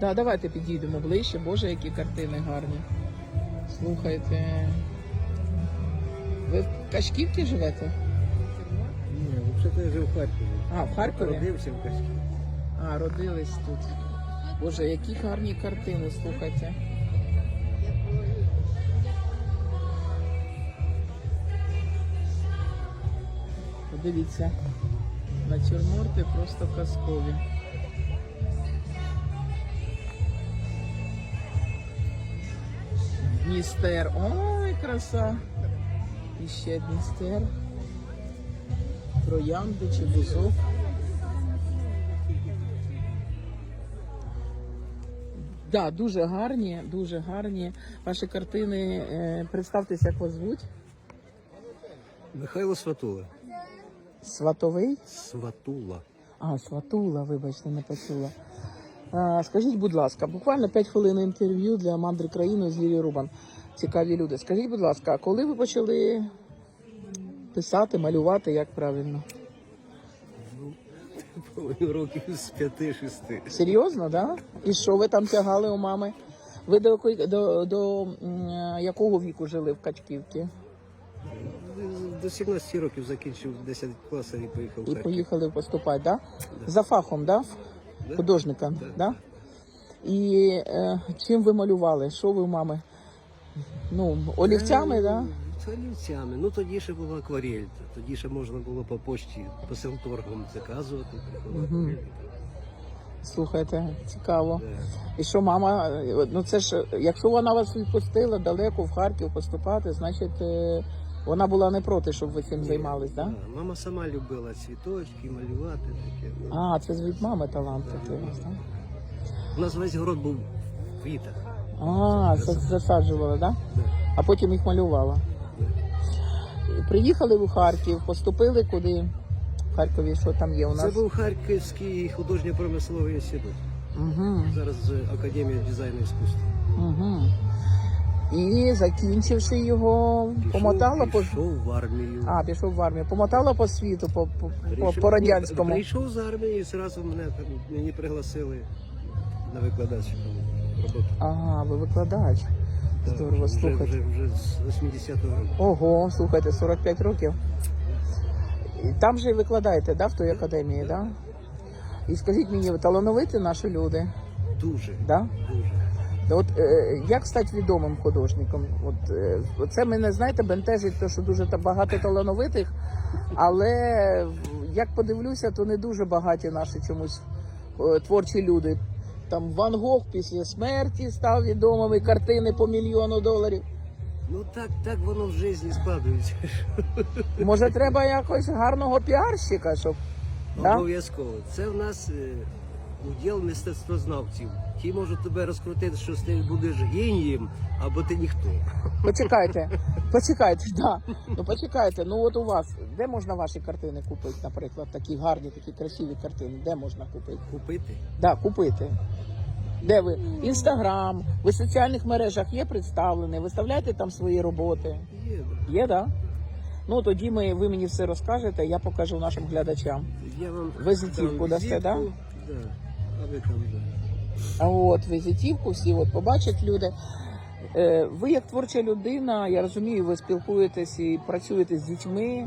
Да, давайте підійдемо ближче. Боже, які картини гарні. Слухайте. Ви в Кашківці живете? Ні, взагалі я жив в Харкові. А, в Харкові? Родився в Кашківі. А, родились тут. Боже, які гарні картини, слухайте. Подивіться, натюрморти просто казкові. Дністер. Ой, краса. І ще Дністер. Троянди чи бузок. Да, дуже гарні, дуже гарні. Ваші картини. Е, представтеся, як вас звуть. Михайло Сватула. Сватовий. Сватула. А, Сватула, вибачте, не почула. Скажіть, будь ласка, буквально 5 хвилин інтерв'ю для мандри країни з Лілі Рубан. Цікаві люди. Скажіть, будь ласка, а коли ви почали писати, малювати, як правильно? Половину років з п'яти-шести. Серйозно, да? І що ви там тягали у мами? Ви до, якої- до, до якого віку жили в Качківці? До 17 років закінчив 10 класів і поїхав І поїхали поступати, да? За фахом, да? Да. Художником, Да. І е, чим ви малювали? Що ви мами? Ну, олівцями, да? Це олівцями. Ну тоді ще була акварель. Тоді ще можна було по почті, по селторгам заказувати. приходила Мгм. акварель. Слухайте, цікаво. Да. І що мама, е, ну це ж, якщо вона вас відпустила далеко в Харків поступати, значить е, вона була не проти, щоб ви цим займались, да? Да. Мама сама любила цвіточки, малювати таке. Ну, А, це з від мами талант такий у вас, так? У нас весь город був в квітах. А, це засаджувала, да? Да. А потім їх малювала. Приїхали в Харків, поступили куди? В Харкові, що там є у нас? Це був Харківський художньо-промисловий інститут. Угу, Зараз Академія дизайну іскусства. угу. І закінчивши його, помотала по пішов в армію. а, пішов в армію. Помотала по світу, по, по, по, Прийшов- по радянському. Прийшов з армії і зразу мене мені пригласили на викладацьку роботу. Ага, ви викладач. Здорово, вже, слухайте. вже, вже з 80-го року. Ого, слухайте, 45 років. І там же і викладаєте, да, в той академії, да? І скажіть мені, ви талановиті наші люди, Дуже, да? дуже. От е, як стати відомим художником? От е, це мене знаєте, бентежить, те, що дуже багато талановитих, але як подивлюся, то не дуже багаті наші чомусь е, творчі люди. Там Ван Гог після смерті став відомим, і картини по мільйону доларів. Ну так, так воно в житті складується. Може, треба якось гарного піарщика, щоб Обов'язково. Це в нас уділ мистецтвознавців. Ті можуть тебе розкрутити, що ти будеш генієм, або ти ніхто. почекайте, почекайте, да. Ну почекайте. Ну от у вас де можна ваші картини купити, наприклад, такі гарні, такі красиві картини, де можна купити? Купити. Да, купити. Де ви? Інстаграм, ви в соціальних мережах є представлені, виставляєте там свої роботи. Є. да. Є, да? Ну тоді ми, ви мені все розкажете, я покажу нашим глядачам. Я вам Візитівку дам дасте, візитку. да? Да. А от візитівку всі от побачать люди. Е, Ви як творча людина, я розумію, ви спілкуєтесь і працюєте з дітьми.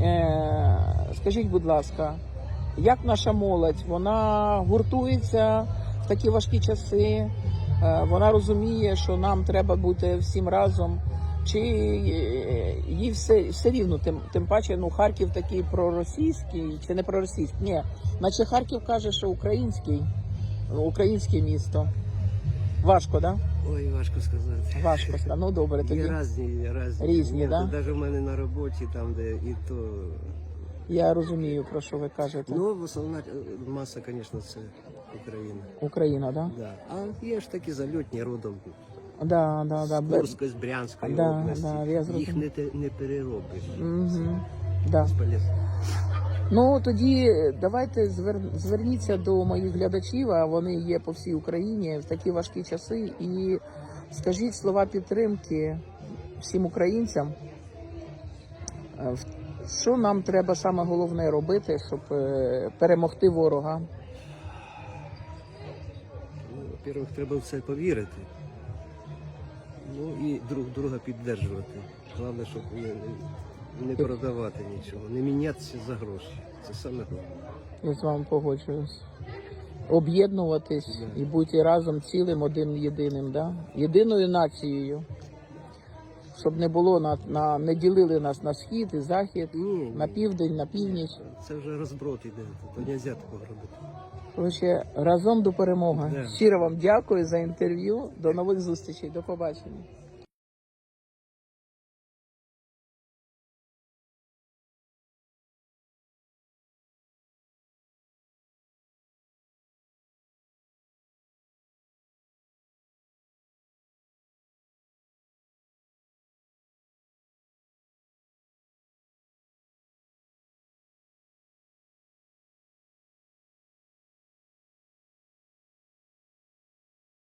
Е, Скажіть, будь ласка, як наша молодь? Вона гуртується в такі важкі часи, е, вона розуміє, що нам треба бути всім разом. Чи е, їй все, все рівно, тим, тим паче, ну Харків такий проросійський, чи не проросійський? Ні, наче Харків каже, що український, українське місто. Важко, да? Ой, важко сказати. Важко. ста- Ну добре, тоді Є різні, різні. Різні, да? Навіть в мене на роботі, там, де і то. я розумію, про що ви кажете. Ну, в основному маса, звісно, це Україна. Україна, да? Да. А є ж такі зальотні родом. Да, да, да. Бе- Курської, з Брянської Да, області. да, я. Їх не, не переробиш. Мгм. Да. Ну тоді давайте звер... зверніться до моїх глядачів, а вони є по всій Україні в такі важкі часи. І скажіть слова підтримки всім українцям. Е, Що нам треба саме головне робити, щоб е, перемогти ворога? Ну, По-перше, треба в це повірити. Ну і друг друга піддержувати. Головне, щоб не, не, продавати нічого, не мінятися за гроші. Це саме головне. Я з вами погоджуюсь. Об'єднуватись і бути разом цілим одним єдиним, да? єдиною нацією. Щоб не було на, на не ділили нас на схід і захід, Ні, на південь, на північ. Це вже розброд іде, то не можна такого робити. Коротше, разом до перемоги. Щиро вам дякую за інтерв'ю. До нових зустрічей. До побачення.